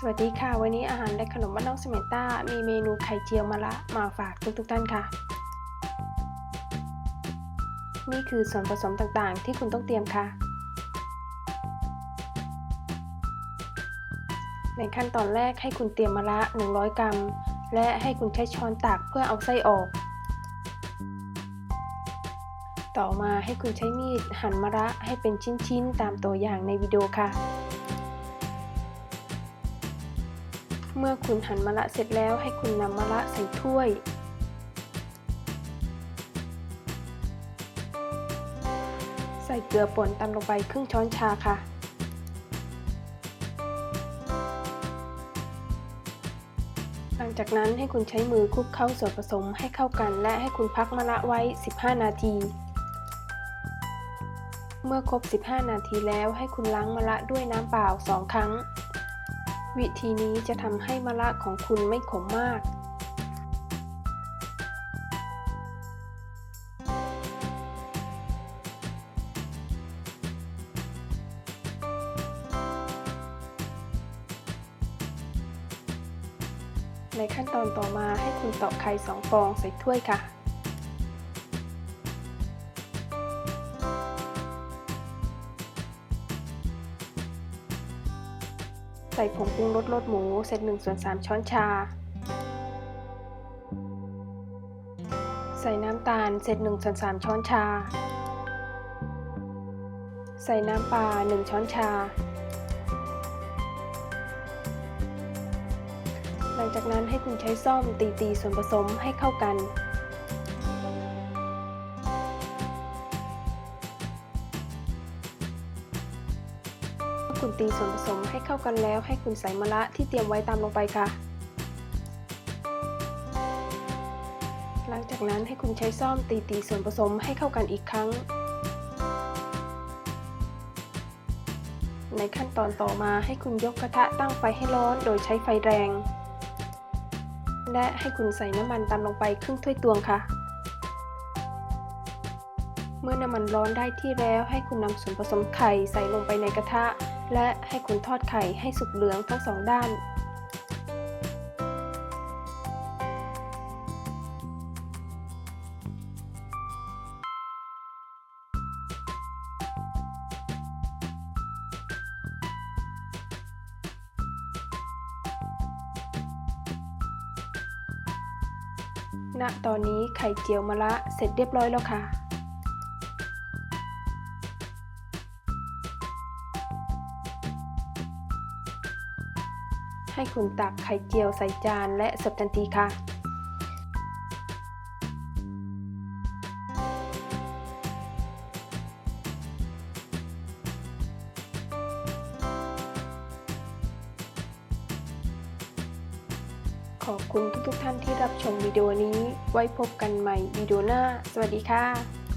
สวัสดีค่ะ วันนี้อาหารและขนมบ้านน้องสมนต้า มีเมนูไข่เจียวมะละมาฝากทุกๆท่านค่ะ นี่คือส่วนผสมต่างๆ ที่คุณต้องเตรียมค่ะ ในขั้นตอนแรกให้คุณเตรียมมะละ100 กรัม และให้คุณใช้ช้อนตักเพื่อเอาไส้ออก ต่อมาให้คุณใช้มีดหั่นมะระให้เป็นชิ้นๆ ตามตัวอย่างในวิดีโอค่ะ เมื่อคุณหั่นมะระเสร็จแล้วให้คุณนำมะระใส่ถ้วย ใส่เกลือป่นตามลงไปครึ่งช้อนชาค่ะ หลังจากนั้นให้คุณใช้มือคลุกเข้าส่วนผสมให้เข้ากันและให้คุณพักมะระไว้ 15 นาทีเมื่อครบ 15 นาทีแล้วให้คุณล้างมะระด้วยน้ำเปล่า 2 ครั้ง วิธีนี้จะทำให้มะระของคุณไม่ขมมาก ในขั้นตอนต่อมาให้คุณตอกไข่สองฟองใส่ถ้วยค่ะ ส่ผงปรุงรสรสหมูเศษ1ส่วน3ช้อนชา ใส่น้ำตาลเศษ1ส่วน3ช้อนชา ใส่น้ำปลา1ช้อนชา หลังจากนั้นให้คุณใช้ซ่อมตีตีส่วนผสมให้เข้ากัน คุณตีส่วนผสมให้เข้ากันแล้วให้คุณใส่มะระที่เตรียมไว้ตามลงไปค่ะ หลังจากนั้นให้คุณใช้ซ่อมตีตีส่วนผสมให้เข้ากันอีกครั้ง ในขั้นตอนต่อมาให้คุณยกกระทะตั้งไฟให้ร้อนโดยใช้ไฟแรง และให้คุณใส่น้ำมันตามลงไปครึ่งถ้วยตวงค่ะ มื่อน้ำมันร้อนได้ที่แล้วให้คุณนำส่วนผสมไข่ใส่ลงไปในกระทะ และให้คุณทอดไข่ให้สุกเหลืองทั้งสองด้าน ณตอนนี้ไข่เจียวมะระเสร็จเรียบร้อยแล้วค่ะ ให้คุณตักไข่เจียวใส่จานและเสิร์ฟทันทีค่ะ ขอบคุณทุกๆท่านที่รับชมวิดีโอนี้ ไว้พบกันใหม่วิดีโอหน้า สวัสดีค่ะ